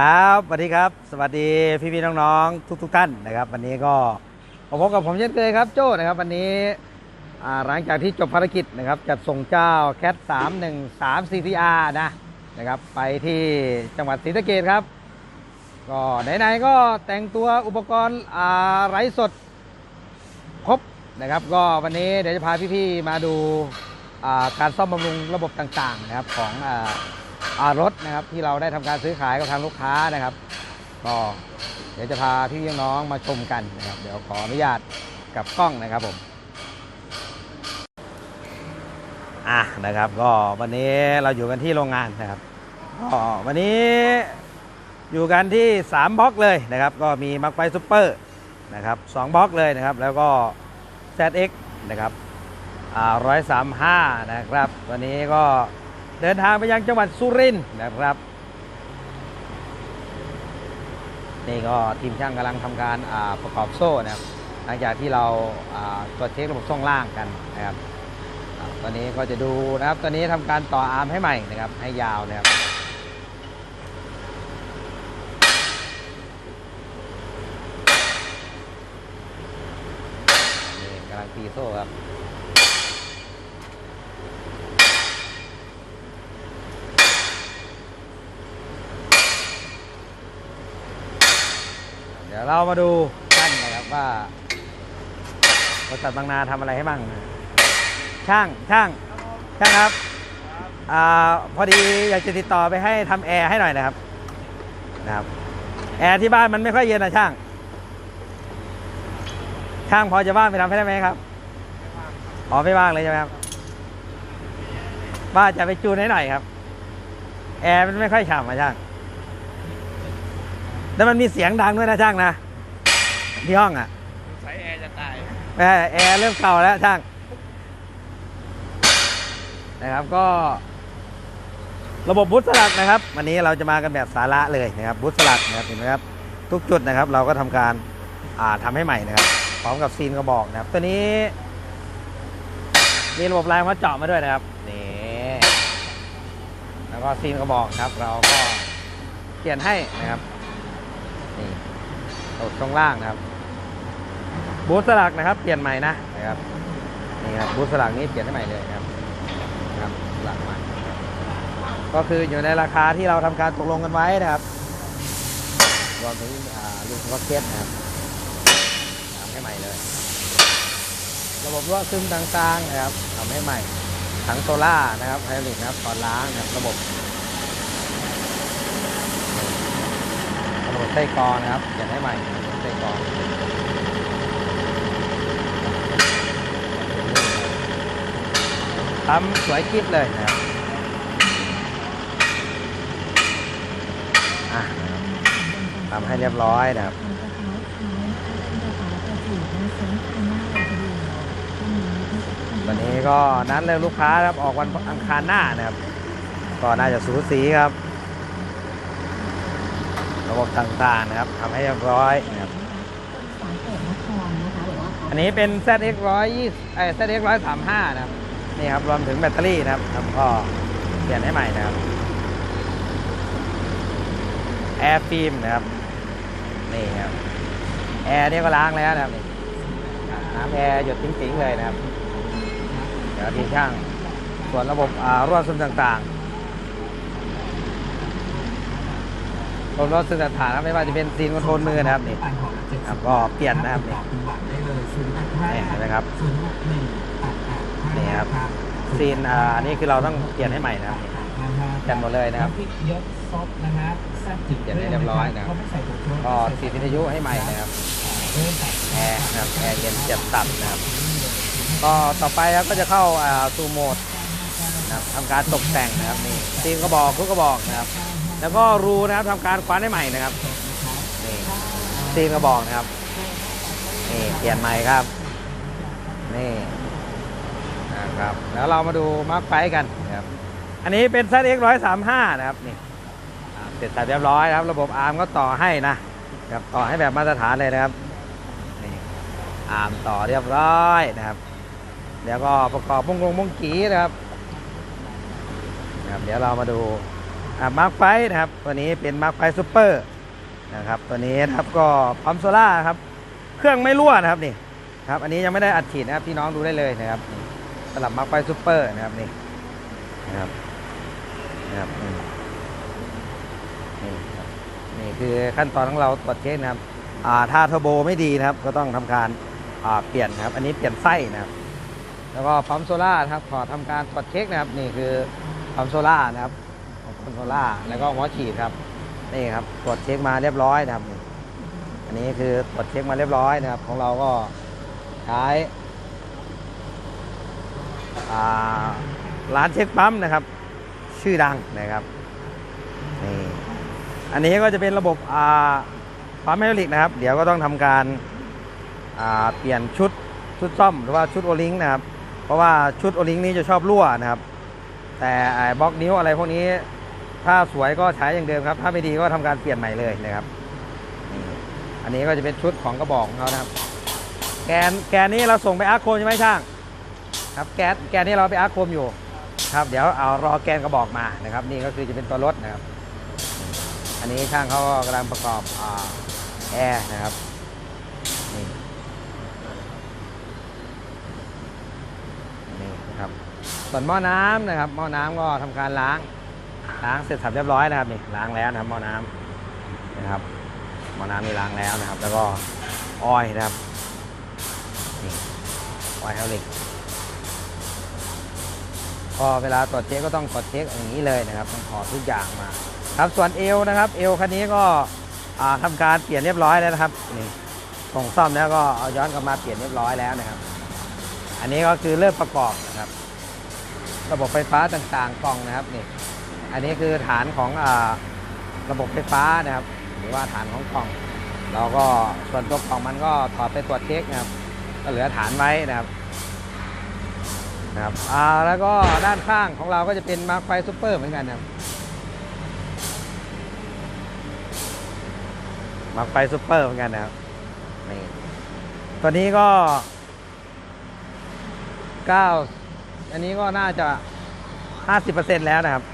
ครับสวัสดีครับ สวัสดีพี่พี่น้องๆทุก ๆ ท่านนะครับ วันนี้ก็พบกับผมเช่นเคยครับโจ้นะครับ วันนี้อ่าหลังจากที่จบภารกิจนะครับจัดส่งเจ้าแคท313 CTR นะนะครับ ไปที่จังหวัดศรีสะเกดครับ ก็ไหนๆก็แต่งตัวอุปกรณ์อาไร้สดครบนะครับ ก็วันนี้เดี๋ยวจะพาพี่ๆมาดูการซ่อมบำรุงระบบต่างๆนะครับของ รถนะครับที่เราได้ทำการซื้อขายกับทางลูกค้านะครับก็เดี๋ยวจะพาพี่พี่น้องมาชมกันนะครับ เดี๋ยวขออนุญาตกับกล้องนะครับผมอะนะครับก็วันนี้เราอยู่กันที่โรงงานนะครับก็วันนี้อยู่กันที่ 3บล็อกเลยนะครับ ก็มีมักไฟซูเปอร์นะครับสองบล็อกเลยนะครับ แล้วก็ ZX นะครับอ่าร้อยสามห้านะครับ วันนี้ก็ เดินทางไปยังจังหวัดสุรินทร์นะครับนี่ก็ทีมช่างกำลังทำการประกอบโซ่นะครับหลังจากที่เราตรวจเช็คระบบช่องล่างกันนะครับตอนนี้ก็จะดูนะครับตอนนี้ทำการต่ออาร์มให้ใหม่นะครับให้ยาวนะครับนี่กำลังตีโซ่ครับ ดี๋ยวเรามาดูกันนะครับว่าบริษัทบางนาทำอะไรให้บ้างนะช่างช่างช่างครับอาพอดีอยากจะติดต่อไปให้ทำแอร์ให้หน่อยนะครับนะครับแอร์ที่บ้านมันไม่ค่อยเย็นนะช่าง ช่างพอจะว่างไปทำให้ได้ไหมครับอ๋อไม่ว่างเลยใช่ไหมครับว่าจะไปจูนให้หน่อยครับ แอร์มันไม่ค่อยฉ่ำอะช่าง แล้วมันมีเสียงดังด้วยนะช่างนะที่ห้องอะใช้แอร์จะตายแม่แอร์เริ่มเก่าแล้วช่างนะครับก็ ระบบบูทสลักนะครับ วันนี้เราจะมากันแบบสาระเลยนะครับบูทสลักนะครับเห็นไหมครับทุกจุดนะครับ เราก็ทำการอ่าทำให้ใหม่นะครับพร้อมกับซีนกระบอกนะครับ ตัวนี้ มีระบบลายมาเจาะมาด้วยนะครับนี่แล้วก็ซีนกระบอกครับ เราก็เปลี่ยนให้นะครับ นี่ตกช่องล่างนะครับ บูสลักนะครับ เปลี่ยนใหม่นะนะครับนี่ครับบูสลักนี้เปลี่ยนให้ใหม่เลยครับครับสลักใหม่ก็คืออยู่ในราคาที่เราทำการตกลงกันไว้นะครับรวมถึงลูกก็เก็ตนะครับทำให้ใหม่เลย ระบบรั่วซึมต่างๆนะครับทำให้ใหม่ถังโซล่านะครับไฮดรอลิกนะครับก่อนล้างนะครับระบบ ระบบ ไส้กรอนะครับเปลี่ยนให้ใหม่นะครับไส้กรอทำสวยกิ๊บเลยนะครับทำให้เรียบร้อยนะครับวันนี้ก็นัดเริ่มลูกค้าครับออกวันอังคารหน้านะครับ ก็น่าจะสูสีครับ ระบบต่างๆนะครับทำให้เรียบร้อยนะครับอันนี้เป็น ZX 120ไอ้ ZX 135นะครับนี่ครับรวมถึงแบตเตอรี่นะครับแล้วก็เปลี่ยนให้ใหม่นะครับแอร์ฟิล์มนะครับนี่ครับแอร์นี่ก็ล้างแล้วนะครับนี่น้ำแอร์หยดทิ้งๆเลยนะครับเดี๋ยวทีมช่างส่วนระบบอ่ารั่วซึมต่างๆ ระบบรั่วซึมต่างๆนะครับไม่ว่าจะเป็นซีนคอนโทรลมือนะครับนี่ครับก็เปลี่ยนนะครับนี่นี่เห็นไหมครับนี่ครับซีนอ่าอันนี่คือเราต้องเปลี่ยนให้ใหม่นะครับนี่เปลี่ยนหมดเลยนะครับยศซดนะฮะแซ่บจิ๋วเปลี่ยนให้เรียบร้อยนะครับเขาไม่ใส่ผงชูรสก็ซีนวิทยุให้ใหม่นะครับเริ่มใส่แอร์นะครับแอร์เย็นเจ็บตับนะครับก็ต่อไปครับก็จะเข้าอ่าสู่โหมดนะครับทำการตกแต่งนะครับนี่ซีนกระบอกทุกกระบอกนะครับ แล้วก็รูนะครับทำการคว้านให้ใหม่นะครับนี่ซีนกระบอกนะครับนี่เปลี่ยนใหม่ครับนี่นะครับแล้วเรามาดูมาร์คไฟกันนะครับอันนี้เป็น ZX 135นะครับนี่อ่าเสร็จสับเรียบร้อยนะครับ ระบบอาร์มก็ต่อให้นะครับต่อให้แบบมาตรฐานเลยนะครับนี่อาร์มต่อเรียบร้อยนะครับ แล้วก็ประกอบมงลงมงกีนะครับนะครับเดี๋ยวเรามาดู มาร์คไฟนะครับ ตัวนี้เป็นมาร์คไฟซูเปอร์นะครับ ตัวนี้นะครับก็ปั๊มโซล่าครับ เครื่องไม่รั่วนะครับนี่ครับ อันนี้ยังไม่ได้อัดฉีดนะครับพี่น้องดูได้เลยนะครับสำหรับมาร์คไฟซูเปอร์นะครับนี่นะครับนะครับนี่นี่คือขั้นตอนของเราตรวจเช็คนะครับอ่าถ้าเทอร์โบไม่ดีนะครับ ก็ต้องทำการอ่าเปลี่ยนนะครับ อันนี้เปลี่ยนไส้นะครับ แล้วก็ปั๊มโซล่านะครับขอทำการตรวจเช็คนะครับ นี่คือปั๊มโซล่านะครับ ของปั๊มโซล่าแล้วก็หัวฉีดครับนี่ครับตรวจเช็คมาเรียบร้อยนะครับ อันนี้คือตรวจเช็คมาเรียบร้อยนะครับ ของเราก็ใช้ร้านเช็คปั๊มนะครับ ชื่อดังนะครับนี่อันนี้ก็จะเป็นระบบอาปั๊มไฮดรอลิกนะครับ เดี๋ยวก็ต้องทำการาเปลี่ยนชุดชุดซ่อมหรือว่าชุดโอลิงนะครับ เพราะว่าชุดโอลิงนี้จะชอบรั่วนะครับ แต่ไอ้บล็อกนิ้วอะไรพวกนี้ ถ้าสวยก็ใช้อย่างเดิมครับ ถ้าไม่ดีก็ทำการเปลี่ยนใหม่เลยนะครับอันนี้ก็จะเป็นชุดของกระบอกของเขานะครับ แกนแกนนี้เราส่งไปอาร์โคมใช่ไหมช่าง ครับแกนแกนนี้เราไปอาร์โคมอยู่ ครับเดี๋ยวเอารอแกนกระบอกมานะครับ นี่ก็คือจะเป็นตัวรถนะครับ อันนี้ช่างเขากำลังประกอบอแอร์นะครับนี่นี่นะครับส่วนหม้อน้ำนะครับ หม้อน้ำก็ทำการล้าง ล้างเสร็จสับเรียบร้อยนะครับนี่ล้างแล้วนะครับหม้อน้ำนะครับหม้อน้ำนี่ล้างแล้วนะครับ แล้วก็อ้อยนะครับนี่ออยเฮลิกก็เวลาตรวจเช็คก็ต้องตรวจเช็คอย่างนี้เลยนะครับต้องขอทุกอย่างมา ครับส่วนเอวนะครับเอวคันนี้ก็อ่าทำการเปลี่ยนเรียบร้อยแล้วนะครับนี่ส่งซ่อมแล้วก็เอาย้อนกลับมาเปลี่ยนเรียบร้อยแล้วนะครับ อันนี้ก็คือเริ่มประกอบนะครับ ระบบไฟฟ้าต่างๆกล่องนะครับนี่ อันนี้คือฐานของอระบบไฟฟ้านะครับ หรือว่าฐานของกล่อง เราก็ส่วนตัวกล่องมันก็ถอดไปตรวจเช็คนะครับ ก็เหลือฐานไว้นะครับนะครับอ่าแล้วก็ด้านข้างของเราก็จะเป็นมาร์คไฟซูเปอร์เหมือนกันนะครับมาร์คไฟซูเปอร์เหมือนกันนะครับนี่ตัวนี้ก็9อันนี้ก็น่าจะ 50%แล้วนะครับ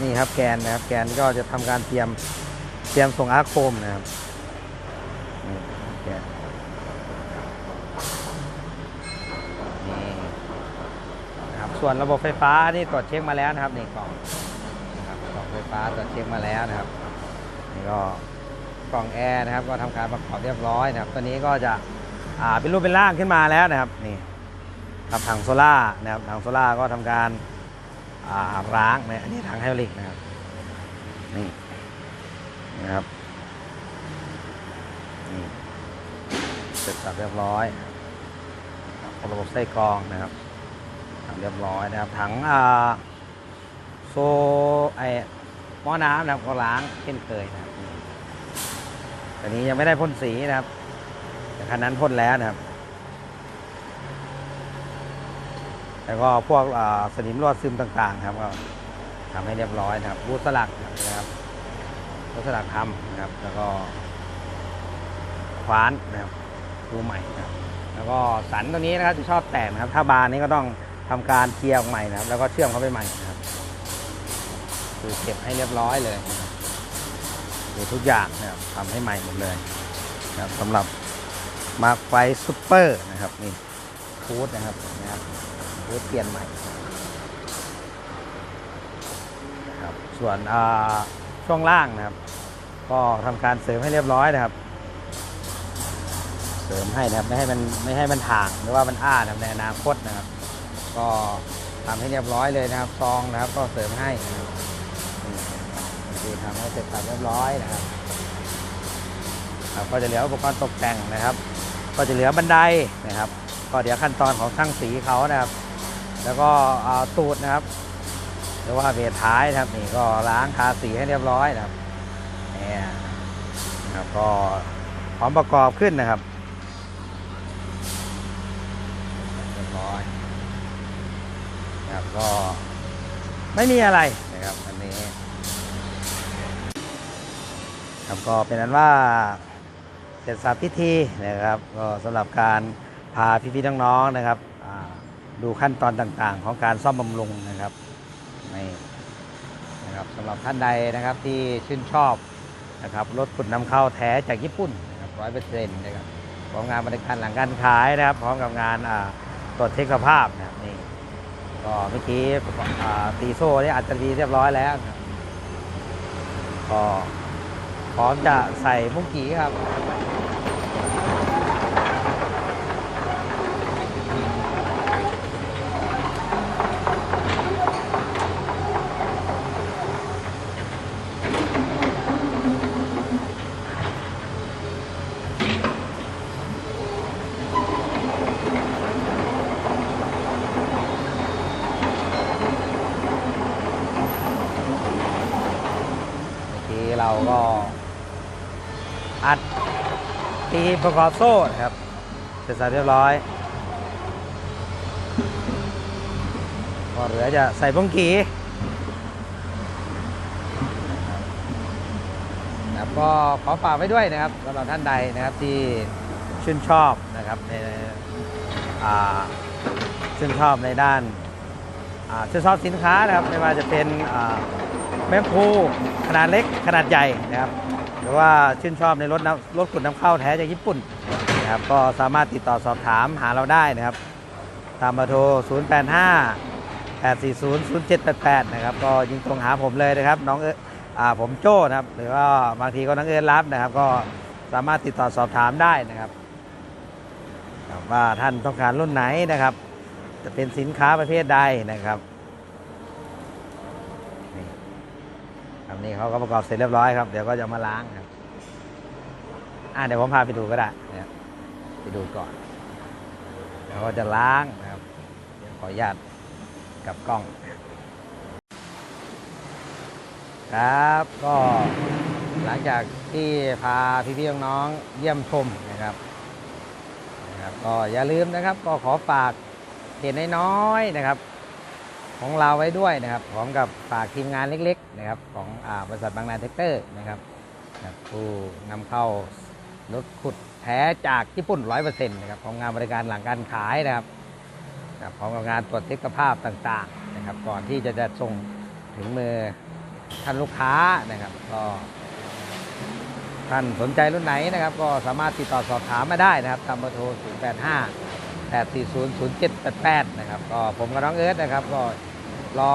นี่ครับแกนนะครับ แกนก็จะทำการเตรียมเตรียมส่งอาร์คโคมนะครับนี่นะครับส่วนระบบไฟฟ้านี่ตรวจเช็คมาแล้วนะครับนี่กล่องนะครับกล่องไฟฟ้าตรวจเช็คมาแล้วนะครับนี่ก็กล่องแอร์นะครับ ก็ทำการประกอบเรียบร้อยนะครับ ตัวนี้ก็จะอ่าเป็นรูปเป็นร่างขึ้นมาแล้วนะครับนี่ครับถังโซล่านะครับถังโซล่าก็ทำการ อ่าล้างนะอันนี้ถังไฮดรอลิกนะครับนี่นะครับนี่เสร็จสับเรียบร้อยรระบบไส้กรองนะครับทำเรียบร้อยนะครับถังโซไอหม้อน้ำนะครับก็ล้างเช่นเคยนะครับนี่แต่นี้ยังไม่ได้พ่นสีนะครับแต่คันนั้นพ่นแล้วนะครับ แล้วก็พวกสนิมรั่วซึมต่างๆ ครับก็ทำให้เรียบร้อยนะครับบูสลักนะครับบูสลักทำนะครับ แล้วก็คว้านนะครับดูใหม่นะครับ แล้วก็สันตัวนี้นะครับจะชอบแตกนะครับ ถ้าบานนี้ก็ต้องทำการเคลียร์ใหม่นะครับ แล้วก็เชื่อมเข้าไปใหม่นะครับ คือเก็บให้เรียบร้อยเลยนะครับคือทุกอย่างนะครับทำให้ใหม่หมดเลยนะครับสำหรับมาร์คไฟซูเปอร์นะครับนี่ฟูดนะครับนะครับ รือเปลี่ยนใหม่นะครับส่วนช่วงล่างนะครับ ก็ทำการเสริมให้เรียบร้อยนะครับ เสริมให้นะครับไม่ให้มันไม่ให้มันถ่างหรือว่ามันอ้านะในอนาคตนะครับ ก็ทำให้เรียบร้อยเลยนะครับซองนะครับ ก็เสริมให้นะครับคือทำให้เสร็จสับเรียบร้อยนะครับครับก็จะเหลืออุปกรณ์ตกแต่งนะครับ ก็จะเหลือบันไดนะครับ ก็เดี๋ยวขั้นตอนของช่างสีเขานะครับ แล้วก็ตูดนะครับหรือว่าเบรท้ายนะครับนี่ก็ล้างทาสีให้เรียบร้อยนะครับนี่นะครับก็พร้อมประกอบขึ้นนะครับเรียบร้อยนะครับก็ไม่มีอะไรนะครับอันนี้ครับก็เป็นนั้นว่าเสร็จสับพิธีนะครับ ก็สำหรับการพาพี่ๆน้องๆนะครับอ่า ดูขั้นตอนต่างๆ ของการซ่อมบำรุงนะครับนในนะครับสำหรับท่านใดนะครับที่ชื่นชอบนะครับรถขุดนำเข้าแท้จากญี่ปุ่นนะครับร้อยเปอร์เซ็นต์นะครับพร้อมงานบริการหลังการขายนะครับ พร้อมกับงานตรวจเช็คสภาพนะครับนี่ก็เมื่อกี้ตีโซ่นี่อัดจรีเรียบร้อยแล้วก็พร้อมจะใส่มุ้งกีครับ เมื่อกี้เราก็อัดตี ประกอบโซ่ครับเสร็จสับเรียบร้อยก็เหลือจะใส่บ้งกีครับก็ขอฝากไว้ด้วยนะครับสำหรับท่านใดนะครับที่ชื่นชอบนะครับในชื่นชอบในด้านชื่นชอบสินค้านะครับไม่ว่าจะเป็นแมคโครขนาดเล็กขนาดใหญ่นะครับ หรือว่าชื่นชอบในรถน้ำรถขุดน้ำเข้าแท้จากญี่ปุ่นนะครับก็สามารถติดต่อสอบถามหาเราได้นะครับ ตามเบอร์โทร 085 840 0788 นะครับ ก็ยิงตรงหาผมเลยนะครับ น้องเออ่าผมโจ้นะครับ หรือว่าบางทีก็น้องเอิญรับนะครับ ก็สามารถติดต่อสอบถามได้นะครับ ว่าท่านต้องการรุ่นไหนนะครับ จะเป็นสินค้าประเภทใดนะครับ ครับนี่เขาก็ประกอบเสร็จเรียบร้อยครับ เดี๋ยวก็จะมาล้างครับ อ่าเดี๋ยวผมพาไปดูก็ได้เนะครับไปดูก่อนเดี๋ยวก็จะล้างนะครับเดี๋ยวขออนุญาตกับกล้อง ครับ ก็หลังจากที่พาพี่ๆน้องๆเยี่ยมชมนะครับนะครับ ก็อย่าลืมนะครับ ก็ขอฝากเพจน้อยๆนะครับ ของเราไว้ด้วยนะครับพร้อมกับฝากทีมงานเล็กๆนะครับของอบริษัทบางนาเทคเตอร์นะครับผู้นำเข้ารถขุดแท้จากญี่ปุ่น 100%นะครับของงานบริการหลังการขายนะครับพร้อมกับงานตรวจเช็คภาพต่างๆนะครับก่อนที่จะจะส่งถึงมือท่านลูกค้านะครับก็ท่านสนใจรุ่นไหนนะครับ ก็สามารถติดต่อสอบถามมาได้นะครับตามเบอร์โทร 085 840 0788 นะครับ ก็ผมกับน้องเอิร์ธนะครับก็ รอ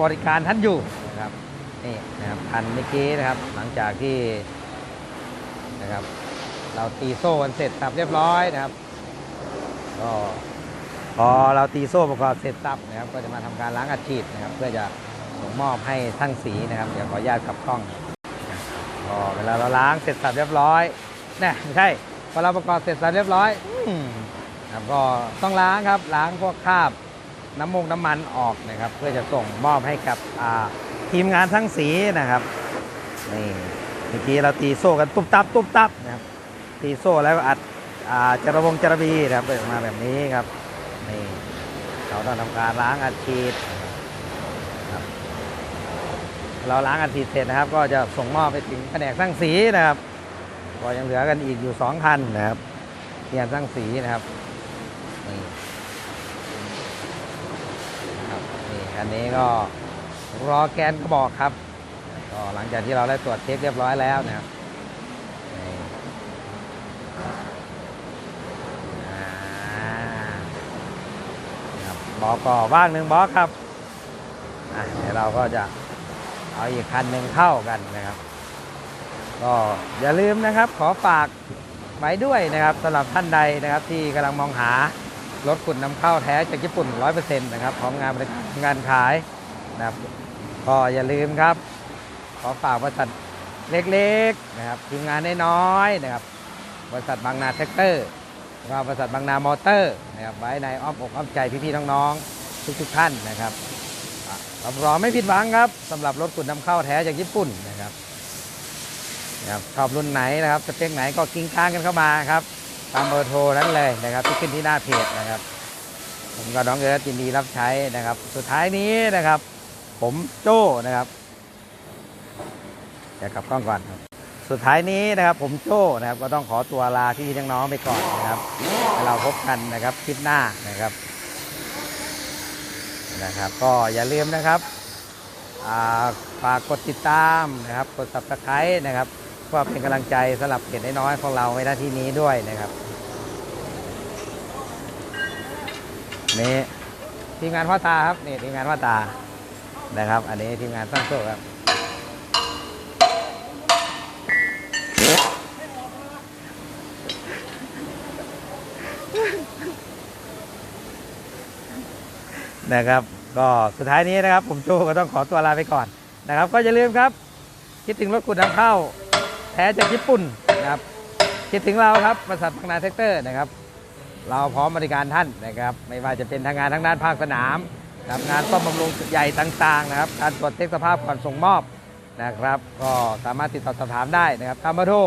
บริการท่านอยู่นะครับนี่นะครับทันเมื่อกี้นะครับ หลังจากที่นะครับ เราตีโซ่กันเสร็จสับเรียบร้อยนะครับก็พอเราตีโซ่ประกอบเสร็จสับนะครับ ก็จะมาทำการล้างอัดฉีดนะครับ เพื่อจะส่งมอบให้ช่างสีนะครับเดี๋ยวขออนุญาตกลับกล้องก็เวลาเราล้างเสร็จสับเรียบร้อยเนี่ยไม่ใช่พอเราประกอบเสร็จสับเรียบร้อยอครับก็ต้องล้างครับล้างพวกคราบ น้ำมงน้ำมันออกนะครับ เพื่อจะส่งมอบให้กับทีมงานทั้งสีนะครับนี่เมื่อกี้เราตีโซ่กันตุ๊บตับตุ๊บตับนะครับตีโซ่แล้วก็อัดอาจระวงจระบีนะครับเปิดออกมาแบบนี้ครับนี่เราต้องทำการล้างอัดฉีดครับเราล้างอัดฉีดเสร็จนะครับ ก็จะส่งมอบไปถึงแผนกสร้างสีนะครับก็ยังเหลือกันอีกอยู่สองคันนะครับเรียนสร้างสีนะครับนี่ครับนี่ คันนี้ก็รอแกนกระบอกครับ ก็หลังจากที่เราได้ตรวจเช็คเรียบร้อยแล้วนะครับนี่อ่าครับอกก็ว่างหนึ่งบอกครับเดี๋ยวเราก็จะเอาอีกคันหนึ่งเข้ากันนะครับ ก็อย่าลืมนะครับขอฝากไว้ด้วยนะครับสำหรับท่านใดนะครับที่กำลังมองหา รถขุดนำเข้าแท้จากญี่ปุ่น 100%นะครับพร้อมงานบริการงานขายนะครับก็อย่าลืมครับ ขอฝากบริษัทเล็กๆนะครับทีมงานน้อยๆนะครับบริษัทบางนาแท็กเตอร์แล้วบริษัทบางนามอเตอร์นะครับไว้ในอ้อมอกอ้อมใจพี่ๆน้องๆทุกๆท่านนะครับรับรองไม่ผิดหวังครับสำหรับรถขุดนำเข้าแท้จากญี่ปุ่นนะครับนะครับชอบรุ่นไหนนะครับสเปคไหนก็กิ้งก้างกันเข้ามาครับ ตามเบอร์โทรนั้นเลยนะครับ ที่ขึ้นที่หน้าเพจนะครับ ผมกับน้องเอิร์ธยินดีรับใช้นะครับ สุดท้ายนี้นะครับ ผมโจ้นะครับเดี๋ยวกลับกล้องก่อนครับสุดท้ายนี้นะครับ ผมโจ้นะครับ ก็ต้องขอตัวลาพี่ๆน้องๆไปก่อนนะครับแล้เราพบกันนะครับคลิปหน้านะครับนะครับ ก็อย่าลืมนะครับฝากกดติดตามนะครับ กด subscribe นะครับ เพื่อเป็นกำลังใจสำหรับเพจน้อยของเราในหน้าที่นี้ด้วยนะครับนี่ทีมงานพ่อตาครับนี่ทีมงานพ่อตานะครับ อันนี้ทีมงานสร้างโชคครับนะครับ ก็สุดท้ายนี้นะครับ ผมโจก็ต้องขอตัวลาไปก่อนนะครับ ก็อย่าลืมครับ คิดถึงรถขุดนำเข้า ท้จากญี่ปุ่นนะครับคิดถึงเราครับบริษัทพังนาเซกเตอร์นะครับ เราพร้อมบริการท่านนะครับ ไม่ว่าจะเป็นทางงานทางด้านภาคสนามนะครับงานซ่อมบำรุงใหญ่ต่างๆนะครับ การตรวจเช็คสภาพก่อนส่งมอบนะครับ ก็สามารถติดต่อสอบถามได้นะครับตามเบอร์โทร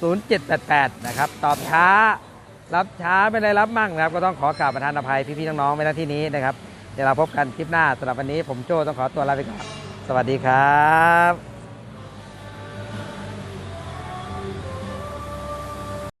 0858400788 นะครับ ตอบช้า รับช้าไม่ได้รับมั่งนะครับ ก็ต้องขอกราบประทานอภัยพี่ๆน้องๆในที่นี้นะครับ เดี๋ยวเราพบกันคลิปหน้าสำหรับวันนี้ผมโจ้ต้องขอตัวลาไปก่อน สวัสดีครับ